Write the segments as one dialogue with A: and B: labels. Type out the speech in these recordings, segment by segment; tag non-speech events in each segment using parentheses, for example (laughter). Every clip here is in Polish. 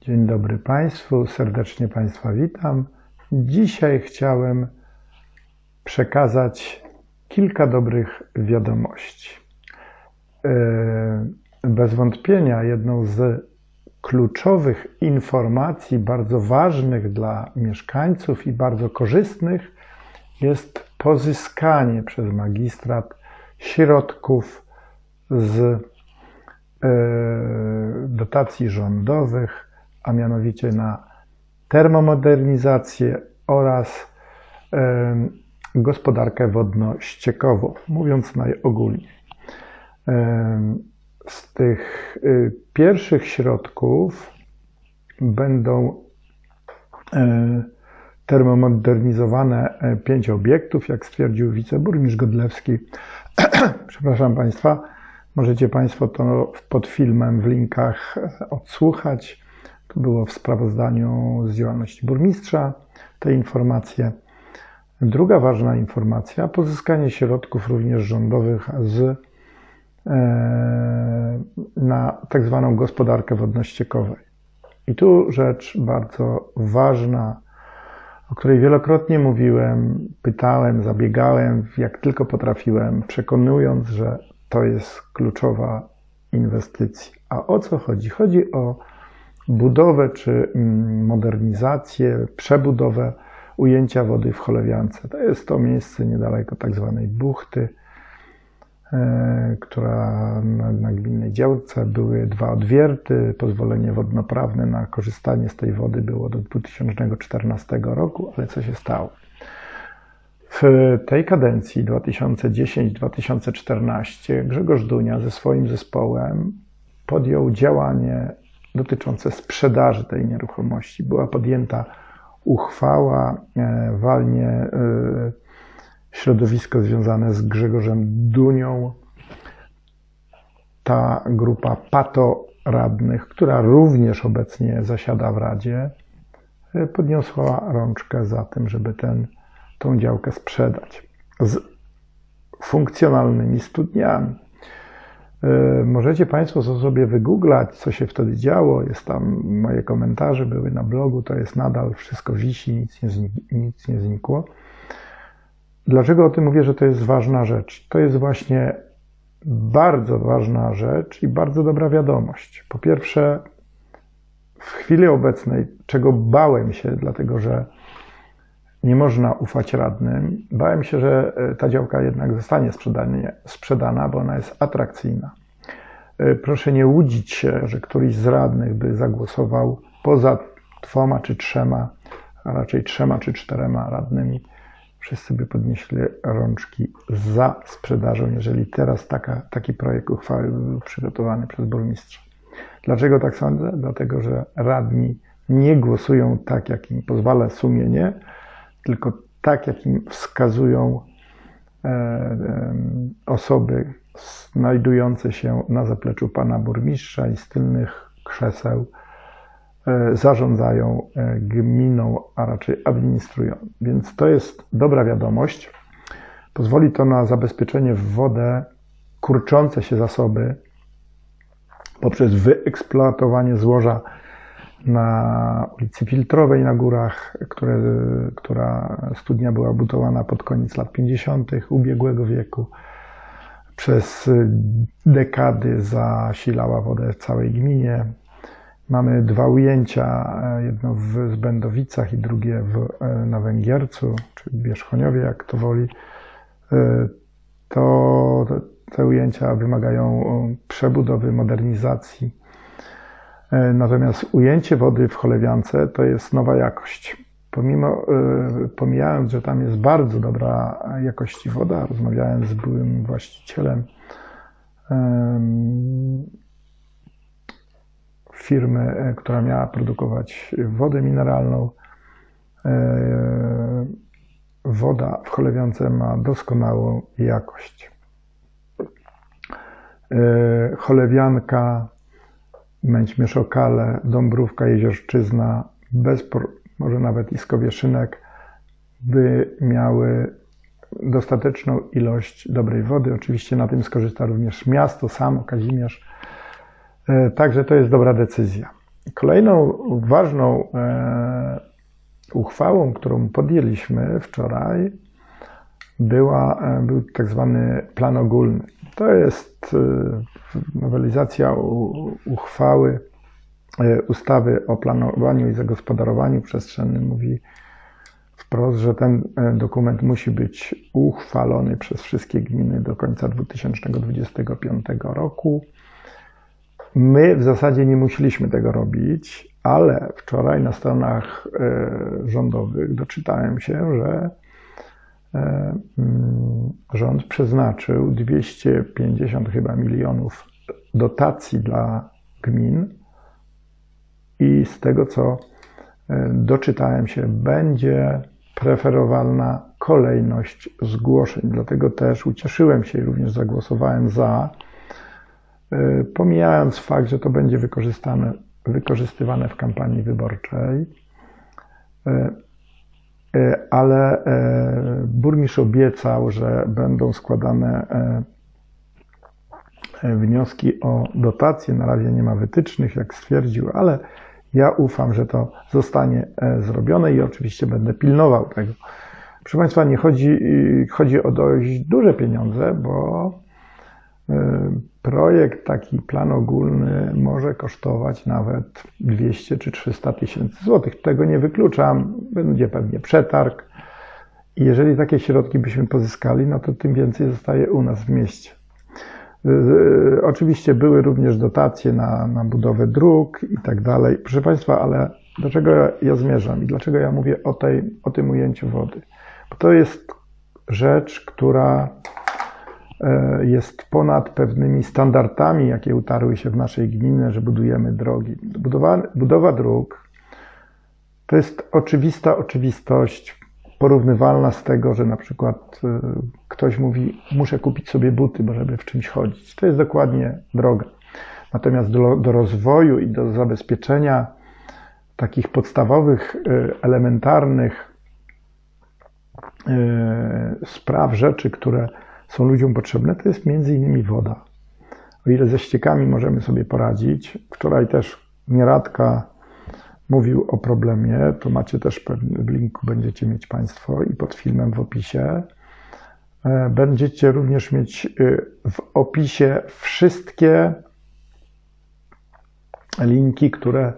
A: Dzień dobry Państwu, serdecznie Państwa witam. Dzisiaj chciałem przekazać kilka dobrych wiadomości. E, bez wątpienia jedną z kluczowych informacji, bardzo ważnych dla mieszkańców i bardzo korzystnych, jest pozyskanie przez magistrat środków z e, dotacji rządowych a mianowicie na termomodernizację oraz gospodarkę wodno-ściekową, mówiąc najogólniej. Z tych y, pierwszych środków będą e, termomodernizowane e, pięć obiektów, jak stwierdził wiceburmistrz Godlewski. (clears throat) Przepraszam Państwa, możecie Państwo to pod filmem w linkach odsłuchać. Było w sprawozdaniu z działalności burmistrza te informacje. Druga ważna informacja, pozyskanie środków również rządowych z, e, na tak zwaną gospodarkę wodno-ściekowej. I tu rzecz bardzo ważna, o której wielokrotnie mówiłem, pytałem, zabiegałem, jak tylko potrafiłem, przekonując, że to jest kluczowa inwestycja. A o co chodzi? Chodzi o budowę czy mm, modernizację, przebudowę ujęcia wody w Cholewiance. To jest to miejsce niedaleko tak zwanej buchty, e, która na, gminnej działce były dwa odwierty. Pozwolenie wodnoprawne na korzystanie z tej wody było do 2014 roku, ale co się stało? W tej kadencji 2010-2014 Grzegorz Dunia ze swoim zespołem podjął działanie dotyczące sprzedaży tej nieruchomości. Była podjęta uchwała, e, walnie e, środowisko związane z Grzegorzem Dunią, ta grupa pato radnych, która również obecnie zasiada w Radzie, e, podniosła rączkę za tym, żeby ten, tą działkę sprzedać z funkcjonalnymi studniami. E, możecie Państwo sobie wygooglać, co się wtedy działo. Jest tam, moje komentarze były na blogu, to jest nadal, wszystko wisi, nic nie, nic nie znikło. Dlaczego o tym mówię, że to jest ważna rzecz? To jest właśnie bardzo ważna rzecz i bardzo dobra wiadomość. Po pierwsze, w chwili obecnej, czego bałem się, dlatego że nie można ufać radnym. Bałem się, że e, ta działka jednak zostanie sprzedana, bo ona jest atrakcyjna. E, proszę nie łudzić się, że któryś z radnych by zagłosował poza dwoma czy trzema, a raczej trzema czy czterema radnymi. Wszyscy by podnieśli rączki za sprzedażą, jeżeli teraz taka, taki projekt uchwały był przygotowany przez burmistrza. Dlaczego tak sądzę? Dlatego, że radni nie głosują tak, jak im pozwala sumienie, tylko tak, jak im wskazują e, osoby znajdujące się na zapleczu pana burmistrza i z tylnych krzeseł e, zarządzają e, gminą, a raczej administrują. Więc to jest dobra wiadomość. Pozwoli to na zabezpieczenie w wodę kurczące się zasoby poprzez wyeksploatowanie złoża na ulicy Filtrowej na górach, które, która studnia była budowana pod koniec lat 50. ubiegłego wieku. Przez dekady zasilała wodę w całej gminie. Mamy dwa ujęcia, jedno w Zbędowicach i drugie w, na Węgiercu, czy Bierzchoniowie, jak to woli. To te ujęcia wymagają przebudowy, modernizacji E, natomiast ujęcie wody w cholewiance to jest nowa jakość. Pomimo, e, pomijając, że tam jest bardzo dobra jakości woda, rozmawiałem z byłym właścicielem firmy, e, która miała produkować wodę mineralną. Woda w cholewiance ma doskonałą jakość. Cholewianka Męć-Mieszokale, Dąbrówka, Jeziorszczyzna, Bezpor, może nawet Iskowieszynek, by miały dostateczną ilość dobrej wody. Oczywiście na tym skorzysta również miasto samo, Kazimierz. E, także to jest dobra decyzja. Kolejną ważną e, uchwałą, którą podjęliśmy wczoraj, była, e, był tak zwany plan ogólny. To jest nowelizacja uchwały ustawy o planowaniu i zagospodarowaniu przestrzennym. Mówi wprost, że ten dokument musi być uchwalony przez wszystkie gminy do końca 2025 roku. My w zasadzie nie musieliśmy tego robić, ale wczoraj na stronach e, rządowych doczytałem się, że e, rząd przeznaczył 250 chyba milionów dotacji dla gmin i z tego co e, doczytałem się, będzie preferowalna kolejność zgłoszeń. Dlatego też ucieszyłem się i również zagłosowałem za E, pomijając fakt, że to będzie wykorzystane, wykorzystywane w kampanii wyborczej, e, e, ale burmistrz obiecał, że będą składane wnioski o dotacje. Na razie nie ma wytycznych, jak stwierdził, ale ja ufam, że to zostanie zrobione i oczywiście będę pilnował tego. Proszę Państwa, nie chodzi, chodzi o dość duże pieniądze, bo projekt, taki plan ogólny może kosztować nawet 200 czy 300 tysięcy złotych. Tego nie wykluczam, będzie pewnie przetarg. I jeżeli takie środki byśmy pozyskali, no to tym więcej zostaje u nas w mieście. Y, y, oczywiście były również dotacje na, na budowę dróg i tak dalej. Proszę Państwa, ale do czego ja zmierzam i dlaczego ja mówię o, tej, o tym ujęciu wody? Bo to jest rzecz, która E, jest ponad pewnymi standardami, jakie utarły się w naszej gminie, że budujemy drogi. Budowa, budowa dróg to jest oczywista oczywistość, porównywalna z tego, że na przykład e, ktoś mówi, muszę kupić sobie buty, bo żeby w czymś chodzić. To jest dokładnie droga. Natomiast do, do rozwoju i do zabezpieczenia takich podstawowych, e, elementarnych spraw, rzeczy, które są ludziom potrzebne, to jest między innymi woda. O ile ze ściekami możemy sobie poradzić, wczoraj też nieradka mówił o problemie, to macie też w linku będziecie mieć Państwo i pod filmem w opisie. E, będziecie również mieć y, w opisie wszystkie linki, które,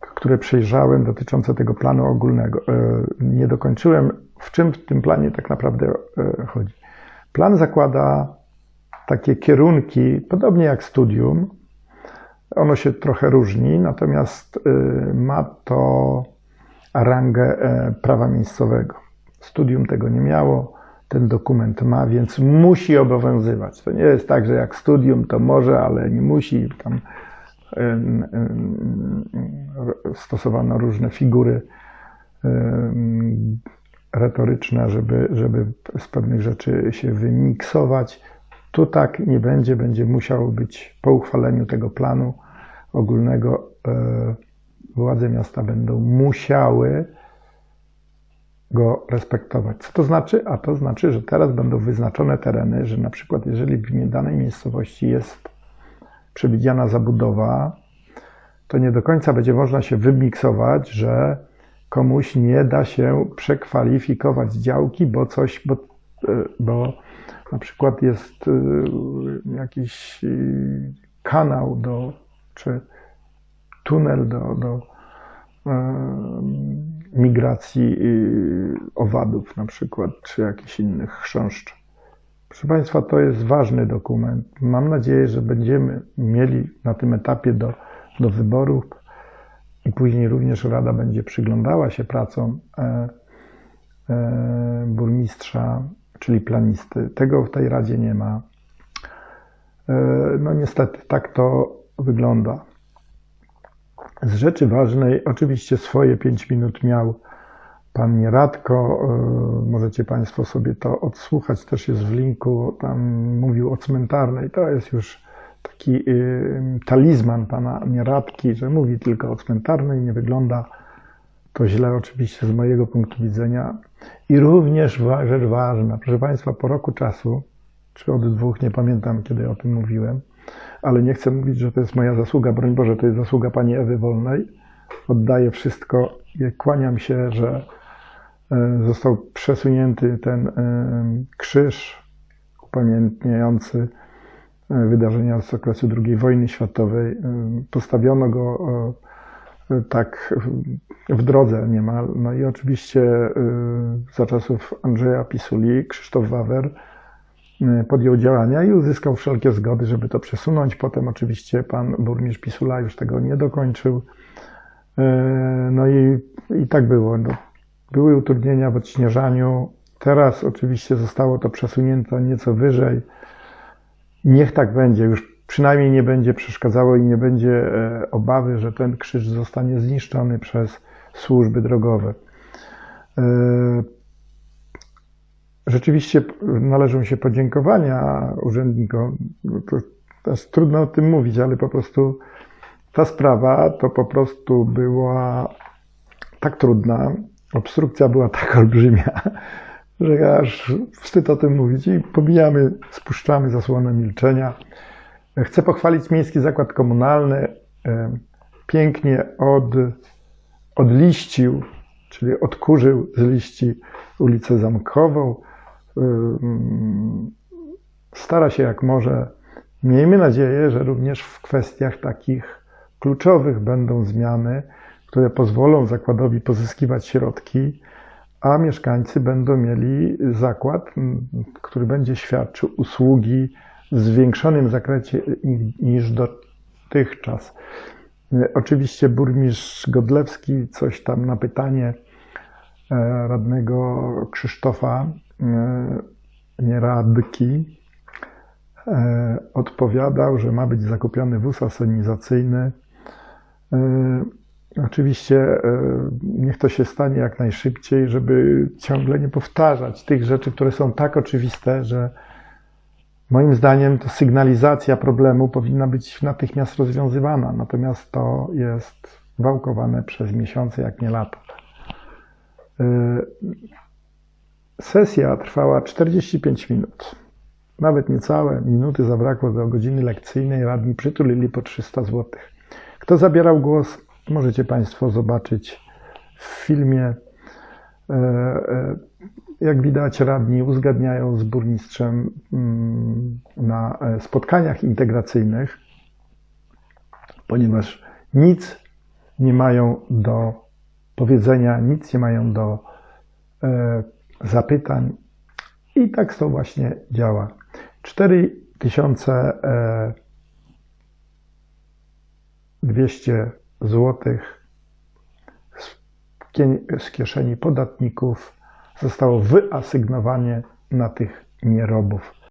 A: które przejrzałem dotyczące tego planu ogólnego. E, nie dokończyłem, w czym w tym planie tak naprawdę e, chodzi. Plan zakłada takie kierunki, podobnie jak studium. Ono się trochę różni, natomiast y, ma to rangę e, prawa miejscowego. Studium tego nie miało, ten dokument ma, więc musi obowiązywać. To nie jest tak, że jak studium to może, ale nie musi. Tam stosowano różne figury retoryczna, żeby, żeby z pewnych rzeczy się wymiksować. Tu tak nie będzie, będzie musiał być po uchwaleniu tego planu ogólnego e, władze miasta będą musiały go respektować. Co to znaczy? A to znaczy, że teraz będą wyznaczone tereny, że na przykład jeżeli w danej miejscowości jest przewidziana zabudowa, to nie do końca będzie można się wymiksować, że komuś nie da się przekwalifikować działki, bo coś, bo, e, bo na przykład jest e, jakiś e, kanał do, czy tunel do, do migracji owadów na przykład, czy jakichś innych chrząszczy. Proszę Państwa, to jest ważny dokument. Mam nadzieję, że będziemy mieli na tym etapie do, do wyborów i później również Rada będzie przyglądała się pracom e, e, burmistrza, czyli planisty. Tego w tej Radzie nie ma. E, no niestety tak to wygląda. Z rzeczy ważnej, oczywiście swoje 5 minut miał pan Nieradko. Możecie Państwo sobie to odsłuchać, też jest w linku. Tam mówił o cmentarnej. To jest już taki y, talizman pana Nieradki, że mówi tylko o cmentarnej, nie wygląda to źle oczywiście z mojego punktu widzenia. I również rzecz ważna, proszę Państwa, po roku czasu, czy od dwóch, nie pamiętam kiedy o tym mówiłem, ale nie chcę mówić, że to jest moja zasługa. Broń Boże, to jest zasługa pani Ewy Wolnej. Oddaję wszystko kłaniam się, że e, został przesunięty ten e, krzyż upamiętniający wydarzenia z okresu II wojny światowej. Postawiono go tak w drodze niemal. No i oczywiście za czasów Andrzeja Pisuli Krzysztof Wawer podjął działania i uzyskał wszelkie zgody, żeby to przesunąć. Potem oczywiście pan burmistrz Pisula już tego nie dokończył. No i, i tak było. No, były utrudnienia w odśnieżaniu. Teraz oczywiście zostało to przesunięte nieco wyżej. Niech tak będzie. Już przynajmniej nie będzie przeszkadzało i nie będzie e, obawy, że ten krzyż zostanie zniszczony przez służby drogowe. Y, Rzeczywiście należą się podziękowania urzędnikom. No trudno o tym mówić, ale po prostu ta sprawa to po prostu była tak trudna, obstrukcja była (laughs) tak olbrzymia, że aż wstyd o tym mówić i pobijamy, spuszczamy zasłonę milczenia. Chcę pochwalić Miejski Zakład Komunalny. Pięknie od, odliścił, czyli odkurzył z liści ulicę Zamkową stara się jak może. Miejmy nadzieję, że również w kwestiach takich kluczowych będą zmiany, które pozwolą zakładowi pozyskiwać środki, a mieszkańcy będą mieli zakład, który będzie świadczył usługi w zwiększonym zakresie niż dotychczas. Oczywiście burmistrz Godlewski coś tam na pytanie e, radnego Krzysztofa E, nieradki e, odpowiadał, że ma być zakupiony wóz asenizacyjny. E, oczywiście niech to się stanie jak najszybciej, żeby ciągle nie powtarzać tych rzeczy, które są tak oczywiste, że moim zdaniem to sygnalizacja problemu powinna być natychmiast rozwiązywana. Natomiast to jest wałkowane przez miesiące, jak nie lata. Sesja trwała 45 minut. Nawet niecałe minuty zabrakło do godziny lekcyjnej. Radni przytulili po 300 zł. Kto zabierał głos, możecie Państwo zobaczyć w filmie. E, e, jak widać, radni uzgadniają z burmistrzem mm, na e, spotkaniach integracyjnych, ponieważ nic nie mają do powiedzenia, nic nie mają do zapytań. I tak to właśnie działa. 4200 zł z kieszeni podatników zostało wyasygnowanie na tych nierobów.